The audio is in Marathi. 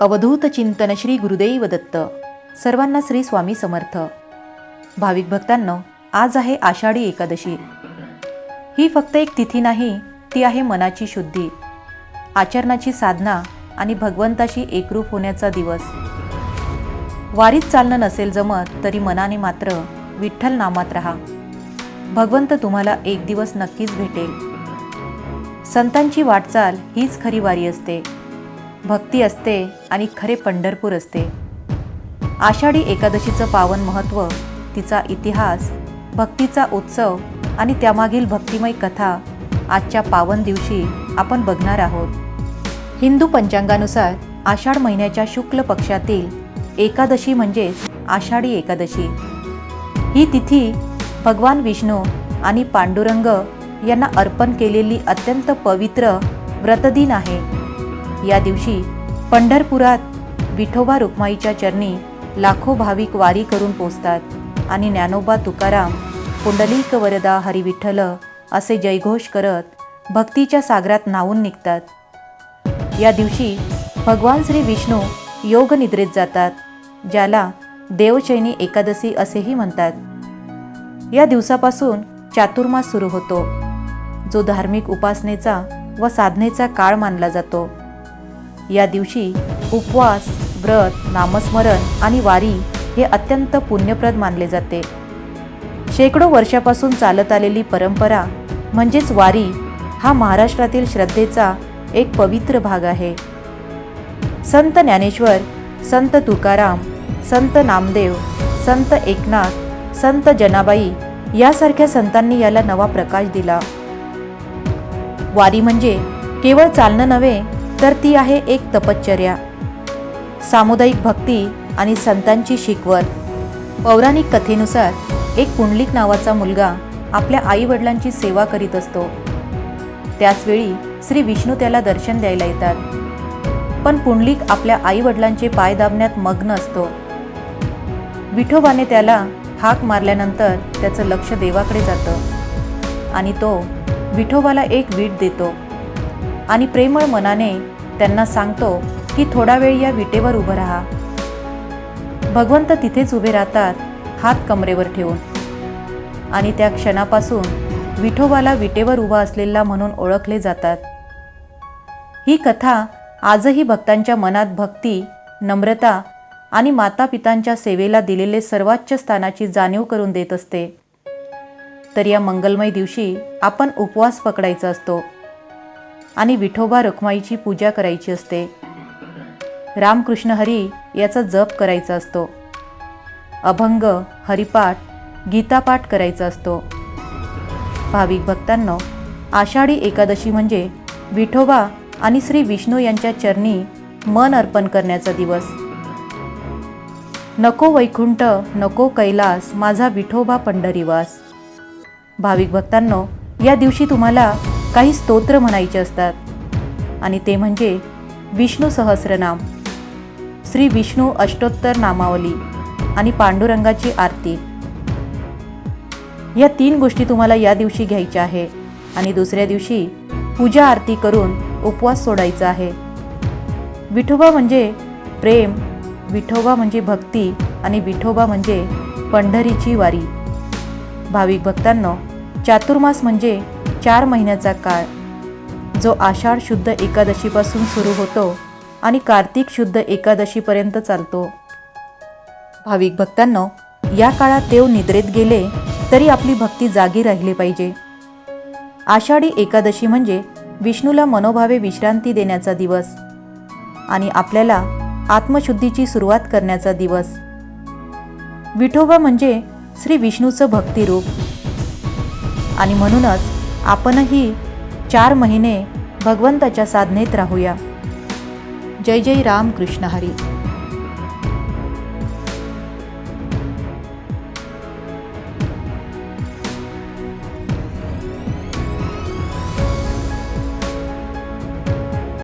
अवधूत चिंतन श्री गुरुदेव दत्त सर्वांना श्री स्वामी समर्थ. भाविक भक्तांनो आज आहे आषाढी एकादशी. ही फक्त एक तिथी नाही ती आहे मनाची शुद्धी. आचरणाची साधना आणि भगवंताशी एकरूप होण्याचा दिवस. वारीत चालणं नसेल जमत तरी मनाने मात्र विठ्ठल नामात राहा. भगवंत तुम्हाला एक दिवस नक्कीच भेटेल. संतांची वाटचाल हीच खरी वारी असते. भक्ती असते आणि खरे पंढरपूर असते. आषाढी एकादशीचं पावन महत्त्व तिचा इतिहास भक्तीचा उत्सव आणि त्यामागील भक्तिमय कथा आजच्या पावन दिवशी आपण बघणार आहोत. हिंदू पंचांगानुसार आषाढ महिन्याच्या शुक्ल पक्षातील एकादशी म्हणजेच आषाढी एकादशी. ही तिथी भगवान विष्णू आणि पांडुरंग यांना अर्पण केलेली अत्यंत पवित्र व्रतदिन आहे. या दिवशी पंढरपुरात विठोबा रुक्माईच्या चरणी लाखो भाविक वारी करून पोचतात आणि ज्ञानोबा तुकाराम पुंडलिक वरदा हरिविठ्ठल असे जयघोष करत भक्तीच्या सागरात नावून निघतात. या दिवशी भगवान श्री विष्णू योग निद्रेत जातात ज्याला देवचैनी एकादशी असेही म्हणतात. या दिवसापासून चातुर्मास सुरू होतो. जो धार्मिक उपासनेचा व साधनेचा काळ मानला जातो. या दिवशी उपवास व्रत नामस्मरण आणि वारी हे अत्यंत पुण्यप्रद मानले जाते. शेकडो वर्षापासून चालत आलेली परंपरा म्हणजेच वारी हा महाराष्ट्रातील श्रद्धेचा एक पवित्र भाग आहे. संत ज्ञानेश्वर संत तुकाराम संत नामदेव संत एकनाथ संत जनाबाई यासारख्या संतांनी याला नवा प्रकाश दिला. वारी म्हणजे केवळ चालणं नव्हे तर ती आहे एक तपश्चर्या. सामुदायिक भक्ती आणि संतांची शिकवण. पौराणिक कथेनुसार एक पुंडलिक नावाचा मुलगा आपल्या आईवडिलांची सेवा करीत असतो. त्याचवेळी श्री विष्णू त्याला दर्शन द्यायला येतात. पण पुंडलिक आपल्या आईवडिलांचे पाय दाबण्यात मग्न असतो. विठोबाने त्याला हाक मारल्यानंतर त्याचं लक्ष देवाकडे जातं आणि तो विठोबाला एक वीट देतो. आणि प्रेमळ मनाने त्यांना सांगतो की थोडा वेळ या विटेवर उभं राहा. भगवंत तिथेच उभे राहतात हात कमरेवर ठेवून. आणि त्या क्षणापासून विठोबाला विटेवर उभा असलेला म्हणून ओळखले जातात. ही कथा आजही भक्तांच्या मनात भक्ती नम्रता आणि माता पितांच्या सेवेला दिलेले सर्वोच्च स्थानाची जाणीव करून देत असते. तर या मंगलमय दिवशी आपण उपवास पकडायचा असतो. आणि विठोबा रखमाईची पूजा करायची असते. रामकृष्ण हरी याचा जप करायचा असतो. अभंग हरिपाठ गीतापाठ करायचा असतो. भाविक भक्तांनो आषाढी एकादशी म्हणजे विठोबा आणि श्री विष्णू यांच्या चरणी मन अर्पण करण्याचा दिवस. नको वैकुंठ नको कैलास माझा विठोबा पंढरीवास. भाविक भक्तांनो या दिवशी तुम्हाला काही स्तोत्र म्हणायचे असतात. आणि ते म्हणजे विष्णू सहस्रनाम. श्री विष्णू अष्टोत्तर नामावली आणि पांडुरंगाची आरती. या तीन गोष्टी तुम्हाला या दिवशी घ्यायच्या आहे आणि दुसऱ्या दिवशी पूजा आरती करून उपवास सोडायचा आहे. विठोबा म्हणजे प्रेम विठोबा म्हणजे भक्ती आणि विठोबा म्हणजे पंढरीची वारी. भाविक भक्तांनो चातुर्मास म्हणजे चार महिन्याचा काळ जो आषाढ शुद्ध एकादशीपासून सुरू होतो आणि कार्तिक शुद्ध एकादशीपर्यंत चालतो. भाविक भक्तांनो या काळात देव निद्रेत गेले तरी आपली भक्ती जागी राहिली पाहिजे. आषाढी एकादशी म्हणजे विष्णूला मनोभावे विश्रांती देण्याचा दिवस आणि आपल्याला आत्मशुद्धीची सुरुवात करण्याचा दिवस. विठोबा म्हणजे श्री विष्णूचं भक्तिरूप. आणि म्हणूनच आपणही चार महिने भगवंताच्या साधनेत राहूया. जय जय राम कृष्ण हरी.